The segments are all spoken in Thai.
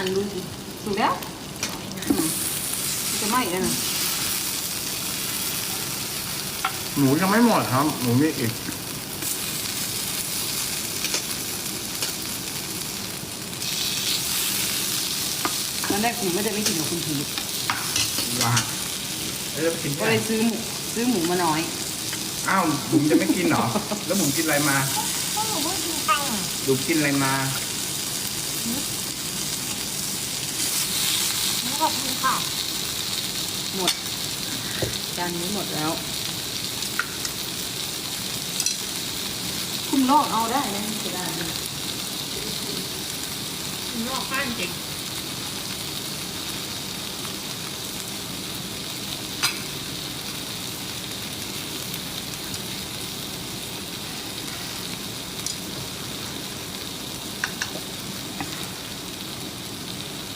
หั่นดูสิสุกแล้วอืมมันจะไหม้แล้วนะหมูยังไม่หมดครับหมูมีอีกตอนแรกผมไม่ได้ไม่กินกับคุณพีทว่าเอ้ยแล้วไปกินก็ที่ไหเลนยซื้อหมูซื้อหมูมาน้อย อ้าวบุ๋มจะไม่กินเหรอ แล้วบุ๋มกินอะไรมา ก็หนูเพิ่งกินตังค์บุ๋มกินอะไรมาหนู ขอบคุณค่ะ หมด จานนี้หมดแล้ว คุณลอกเอาได้นะจะได้นะหนูรอกข้างจริง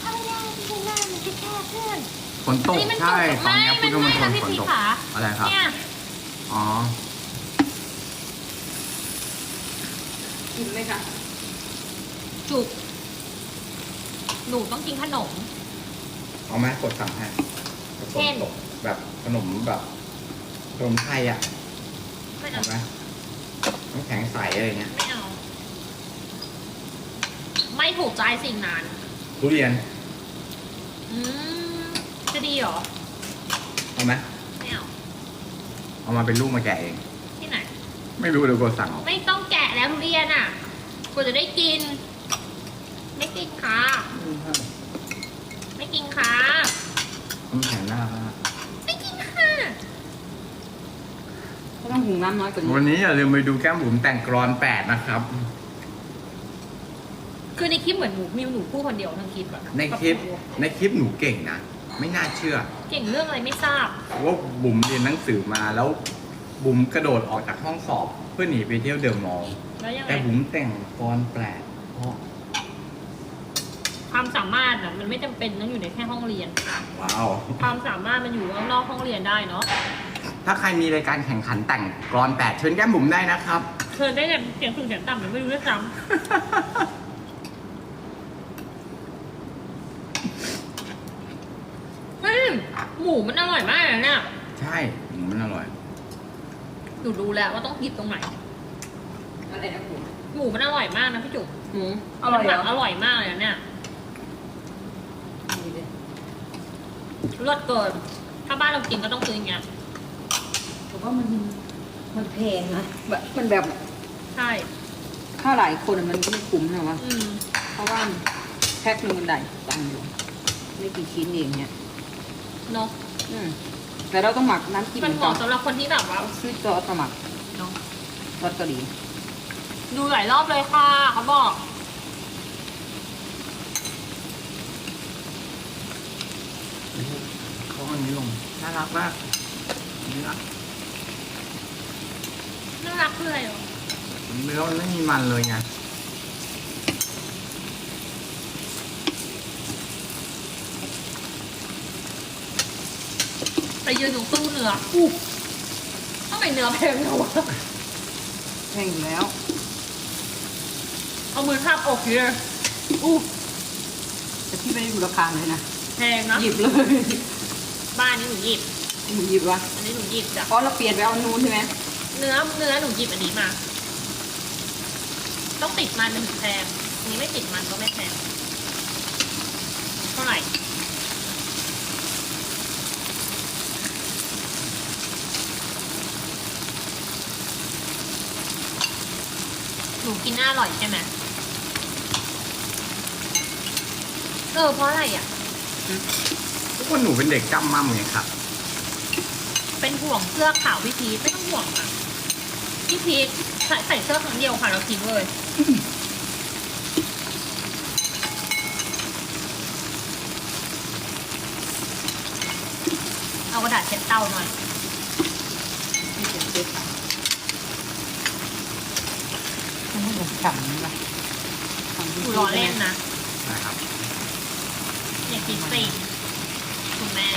ถ้าไม่ได้ที่ คุณแม่มันจะแค่เพื่อนฝนตกนี่มันใช่ตกตอนเนี้ยไม่พุทธมณฑลไม่ฝนพี่ตก ขาอะไรครับ เนี่ยอ๋อ กินไหมคะจุก หนูต้องกินขนม เอาไหมกดสั่งให้ฝนเช่นตกแบบขนมแบบขนมไทยอะไม่เอาเอาไหมน้ำแข็งใสอะไรเงี้ยไม่เอา ไม่ถูกใจสิ่งนั้นทุเรียน อืมจะดีเหรอ เอาไหมไม่เอา เอามาเป็นลูกมาแกะเอง ที่ไหน ไม่รู้เดี๋ยวกดสั่งเอาไม่ต้องแกะแล้วทุเรียนอะกว่าจะได้กิน ไม่กินค่ะ ไม่กินค่ะ น้ำแข็งหน้ารักไม่กินค่ะ ก็ต้องหุงน้ำน้อยกว่านี้วันนี้อย่าลืมไปดูแก้มบุ๋มแต่งกรอนแปดนะครับ คือในคลิปเหมือนหนูมิวหนูพูดคนเดียวทั้งคลิปอะในคลิป ในคลิปหนูเก่งนะ ไม่น่าเชื่อ เก่งเรื่องอะไรไม่ทราบ ว่าบุ๋มเรียนหนังสือมาแล้ว บุ๋มกระโดดออกจากห้องสอบ เพื่อหนีไปเที่ยวเดอะมอลล์แล้วยังไงแต่บุ๋มแต่งกรแปลกเพราะความสามารถอะมันไม่จำเป็นต้องอยู่ในแค่ห้องเรียน ว้าว ความสามารถมันอยู่ข้างนอกห้องเรียนได้เนาะถ้าใครมีรายการแข่งขันแต่งกรอนแปดเชิญแก้มบุ๋มได้นะครับ เธอได้แต่เสียงสูงเสียงต่ำมันไม่รู้ด้วยซ้ำเฮ้ย หมูมันอร่อยมากเลยเนี่ยใช่หมูมันอร่อย หนูดูแล้วว่าต้องหยิบตรงไหน อะไรนะผมหมูมันอร่อยมากนะพี่จุ๊บหมูอร่อยเหรออร่อยมากเลยนะเนี่ยนี่เลยเลิศเกิน ถ้าบ้านเรากินก็ต้องซื้ออย่างเงี้ยแต่ว่ามันมันแพงนะแบบมันแบบใช่ ถ้าหลายคนอะมันไม่คุ้มนะวะอืม เพราะว่าแพ็คหนึงมันได้ตังค์อยู่ไม่กี่ชิ้นเองเนี่ย เนาะอืมแต่เราต้องหมักน้ำจิ้มมันเหก่อมาะนสำหรับคนที่แบบว่าซื้อซอสมาหมักเนาะซอสเกาหลีดูหลายรอบเลยค่ะเขาบอกเขาอันนี้ลงน่ารักมากเนื้อน่ารักคืออะไรหรอเนื้อมันไม่มีมันเลยไง ไปยืนตรงตู้เนื้ออู้ทำไมเนื้อแพงจังวะแพงอยู่แล้ว เอามือทาบอกเยอะอู้แต่พี่ไม่ได้ดูราคาเลยนะ แพงนะหยิบเลยบ้านนี้หนูหยิบ หนูหยิบวะอันนี้หนูหยิบจ้ะเพราะเราเปลี่ยนไปเอาอันนู้นใช่ไหมเนื้อเนื้อหนูหยิบอันนี้มา ต้องติดมันมันถึงแพงอันนี้ไม่ติดมันก็ไม่แพงเท่าไหร่ หนูกินน่าอร่อยใช่ไหมเออเพราะอะไรอะ ทุกคนหนูเป็นเด็กจำมั่มไงครับ เป็นห่วงเสื้อขาวพี่พีทไม่ต้องห่วงอะพี่พีทใส่ใส่เสื้อครั้งเดียวค่ะเราทิ้งเลย เอากระดาษเช็ดเตาหน่อยไม่เป็นเซ็ตมันไม่เหมือน ฉ่ำนะฉ่ำหที่นูรอเล่นนะนะครับอย่าคิดสิคุณแม่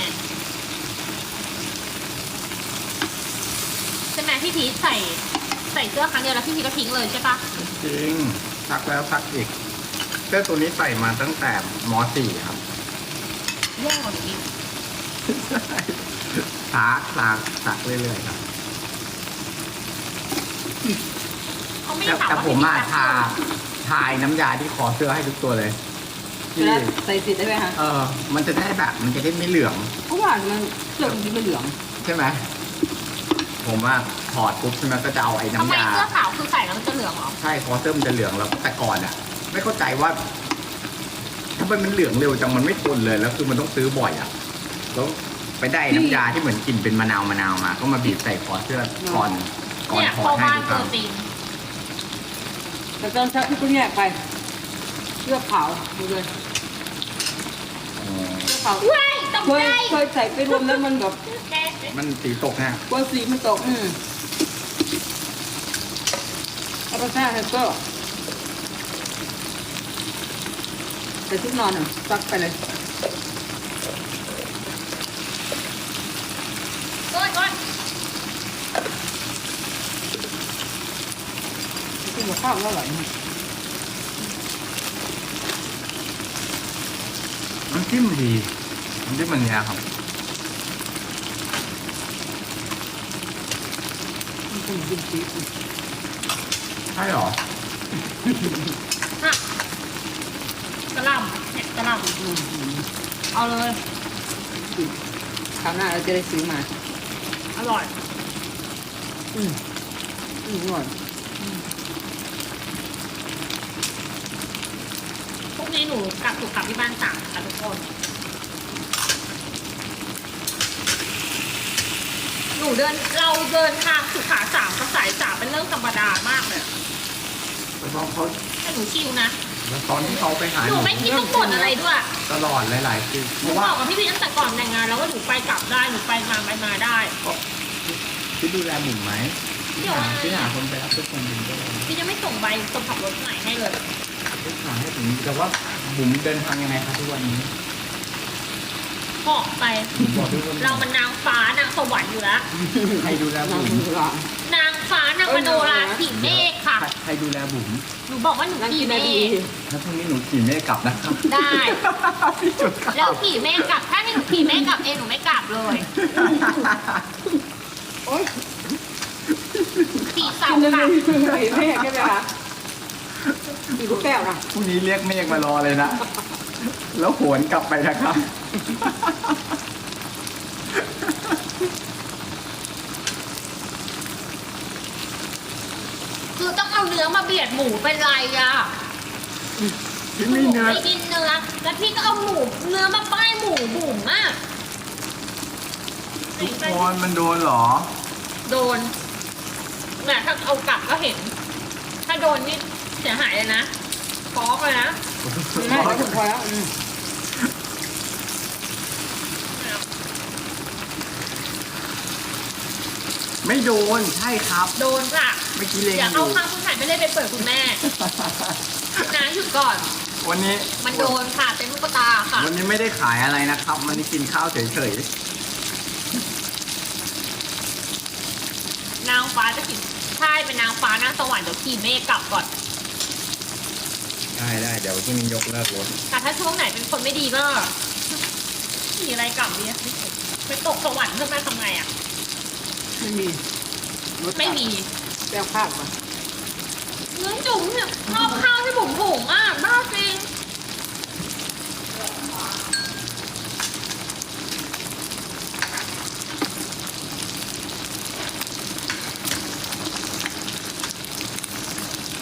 ใช่ไหมพี่พีทใส่ ใส่เสื้อครั้งเดียวแล้วพี่พีทก็ทิ้งเลยใช่ปะจริงซักแล้วซักอีกเสื้อตัวนี้ใส่มาตั้งแต่ม .4 ครับแย่กว่าหนูอีกซักซักซักเรื่อยๆครับ เขา ไม่แต่ถามแต่ว่าผมพี่มาพีททาทายน้ำยาที่คอเสื้อให้ทุกตัวเลยที่แล้วใส่ติดได้ไหมคะเออ มันจะได้แบบมันจะได้ไม่เหลืองเพราะว่ามันเสื้อมันไม่เหลืองใช่ไหมผมว่าถอดปุ๊บใช่ไหมก็จะเอาไอ้ทำไมน้ำยา เสื้อขาวคือใส่แล้วมันจะเหลืองเหรอใช่คอเสื้อมันจะเหลืองแล้วแต่ก่อนอะไม่เข้าใจว่าทำไมมันเหลืองเร็วจังมันไม่ทนเลยแล้วคือมันต้องซื้อบ่อยอะแล้วไปได้น้ำยาที่เหมือนกลิ่นเป็นมะนาวมะนาวมา ก็มาบีบใส่คอเสื้อก่อนก่อนเนี่ยถอพ่อดให้บ้านทุกคเจรั้องตีน แต่ตอนเช้าพี่ก็แยกไปเสื้อขาวหมดเลยอ๋อเสื้อขาวเว้ยตกเคยใจเคยใส่ไปรวมแล้วมันแบบมันสีตกนะกลัวสีมันตกอืมเอาไปแช่ให้ก็ใส่ชุดนอนอะซักไปเลยก้อนก้อน กินกับข้าวก็อร่อยนะน้ำจิ้มดีน้ำจิ้มมันเนี้ยครับมันเป็นกินซีฟู้ดใช่หรอฮะกระหลำเนี่ยกระหลอืมอืมำเอาเลยคราวหน้าเราจะได้ซื้อมา อร่อย อืมอืมอร่อย พรุ่ง นี้หนูกลับถูกกลับที่บ้านสามค่ะทุกคน หนูเดินเราเดินทางสุขาสามกับสายสามเป็นเรื่องธรรมดามากเลยแล้วตอนเขาแต่หนูชิวนะ แล้วตอนที่เขาไปหาหนูไม่คิดต้องบ่นอะไรด้วย ตลอดหลายๆคือหเพนูราะบว่าอกกับพี่พีตั้งแต่ก่อนแต่งงาน แล้วว่าหนูไปกลับได้หนูไปมาไปมาได้ พี่ดูแลบุ๋มไหมเดี๋ยวพี่หาคนไปรับทุกคนบุ๋มก็เลยพี่จะไม่ส่งใบคนขับรถไหนให้เลย พี่หาให้ผมแต่ว่าบุ๋มเดินทางยังไงครับทุกวันนี้เหาะไป บอกทุกคนเรามันนางฟ้านางสวรรค์อยู่แล้ว ใครดูแลน้ำบุ๋มมันหลานนางฟ้านางมโนราขี่เมฆค่ะ ใครใครดูแลบุ๋มหนูบอกว่าหนูนั่งขี่กินเมนาดีฆถ้าพรุ่งนี้หนูขี่เมฆกลับนะครับได้ พี่จุดกลับแล้วขี่เมฆกลับ ถ้าให้หนูขี่เมฆกลับเองหนูไม่กลับเลยโอ๊ยขี่เสากินกลันาบดีไอ้แม่ใช่ไห มคะอีกแก้วนะพรุ่งนี้เรียกเมฆมารอเลยนะ แล้วโหนกลับไปนะครับ คือต้องเอาเนื้อมาเบียดหมูเป็นไรอะพี่หไม่มูเนื้อ ไม่กินเนื้อ แล้วพี่ก็เอาหมูเนื้อมาป้ายหมูบุ๋มมากทุกคนมันโดนเหรอ โดนเนี่ยถ้าเอากลับก็เห็น ถ้าโดนนี่ เสียหายเลยนะฟ้องเลยนะไม่ได้ถึงพอแล้วอืมไม่โดนใช่ครับโดนค่ะ เมื่อกี้เลงอย่าอเอายู่ข้างคุณถ่ายไม่ได้ไปเปิดคุณแม่นะหยุดก่อน วันนี้มันโดนค่ะเป็นลูกตาค่ะ วันนี้ไม่ได้ขายอะไรนะครับ วันนี้กินข้าวเฉยนางฟ้าจะกินใช่เป็นนางฟ้านางสวรรค์เดี๋ยวขี่เมฆกลับก่อนๆ ได้ได้เดี๋ยวพรุ่งนี้ยกเลิกรถแต่ถ้าช่วงไหนเป็นคนไม่ดีก็ขี่อะไรกลับดีอะไปตกสวรรค์ขึ้นมาทำไงอะ ไม่มีรสชาติไม่มีแก้วข้าวมาเนื้อจุ๋มเนี่ยชอบข้าวที่บุ๋มผงมากบ้าจริง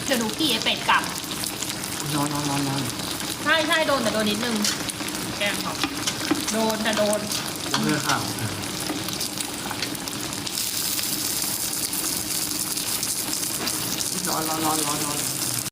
เดี๋ยวหนูขี่ไอเป็ดกลับ นอนนอนนอนนอนใช่ใช่โดนแต่โดนนิดนึงแกล้งเขาโดนแต่โดนเพื่อข้าวนอนนอนนอนนอนนอน